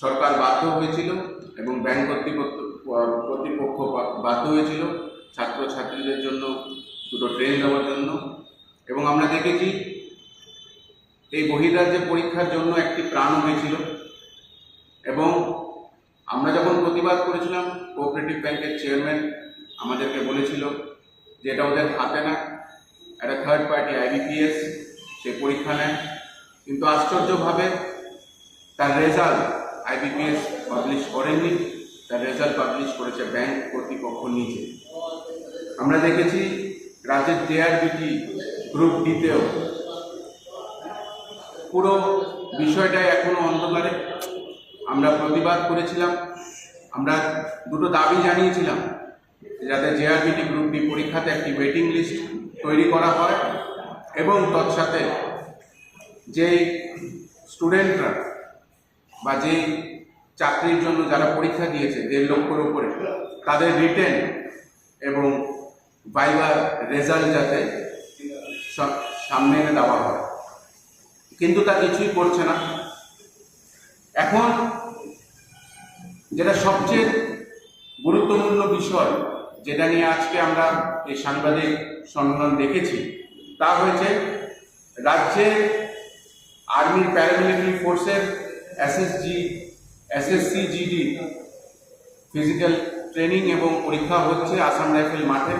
সরকার বাধ্য হয়েছিল এবং ব্যাংক কর্তৃপক্ষ কর্তৃপক্ষ বাধ্য হয়েছিল ছাত্রছাত্রীদের জন্য দুটো ট্রেন দেওয়ার জন্য। এবং আমরা দেখেছি এই বহির্রাজ্যে পরীক্ষার জন্য একটি প্রাণ হয়েছিল। এবং আমরা যখন প্রতিবাদ করেছিলাম কোঅপারেটিভ ব্যাংকের চেয়ারম্যান আমাদেরকে বলেছিল যে এটা ওদের হাতে না। একটা থার্ড পার্টি আইবিপিএস সে পরীক্ষা নেন কিন্তু আশ্চর্যভাবে তার রেজাল্ট আইবিপিএস পাবলিশ করেননি তার রেজাল্ট পাবলিশ করেছে ব্যাংক কর্তৃপক্ষ নিজে। আমরা দেখেছি রাজ্যের জেআরবিটি গ্রুপ ডিতেও পুরো বিষয়টাই এখনও অন্ধকারে। আমরা প্রতিবাদ করেছিলাম, আমরা দুটো দাবি জানিয়েছিলাম যাতে জেআরবিটি গ্রুপ ডি পরীক্ষাতে একটি ওয়েটিং লিস্ট তৈরি করা হয় এবং তৎসাথে যেই স্টুডেন্টরা বা যেই চাকরির জন্য যারা পরীক্ষা দিয়েছে দেড় লক্ষের উপরে, তাদের রিটেন এবং বাইবার রেজাল্ট যাতে সামনে এনে দেওয়া হয়। কিন্তু তা কিছুই করছে না। এখন যেটা সবচেয়ে গুরুত্বপূর্ণ বিষয় যেটা নিয়ে আজকে আমরা এই সাংবাদিক সম্মেলন দেখেছি, তা হয়েছে রাজ্যে আর্মির প্যারামিলিটারি ফোর্সের SSG SSC GD physical training এবং পরীক্ষা হচ্ছে আসাম রাইফেল মাঠে।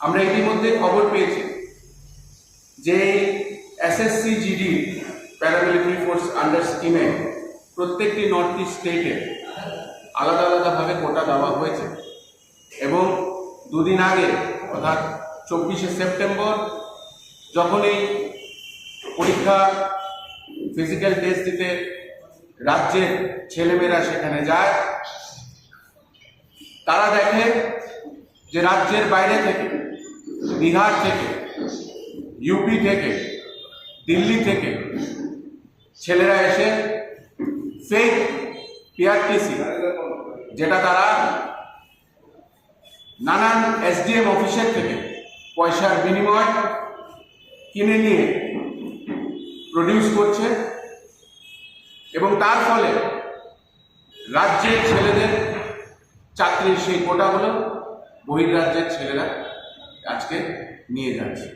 আমরা ইতিমধ্যে খবর পেয়েছি যে SSC GD paramilitary force under স্কিমে প্রত্যেকটি নর্থ ইস্ট স্টেটে আলাদা আলাদাভাবে কোটা দেওয়া হয়েছে। এবং দুদিন আগে, অর্থাৎ চব্বিশে সেপ্টেম্বর যখন এই পরীক্ষা ফিজিক্যাল টেস্ট দিতে রাজ্যের ছেলেমেয়েরা সেখানে যায়, তারা দেখে যে রাজ্যের বাইরে থেকে, বিহার থেকে ইউপি থেকে, দিল্লি থেকে ছেলেরা এসে ফেক পিআরটিসি যেটা তারা নানান এসডিএম অফিসের থেকে পয়সার বিনিময় কিনে নিয়ে প্রডিউস করছে এবং তার ফলে রাজ্যের ছেলেদের চাকরির সেই কোটাগুলো বহির্রাজ্যের ছেলেরা আজকে নিয়ে যাচ্ছে।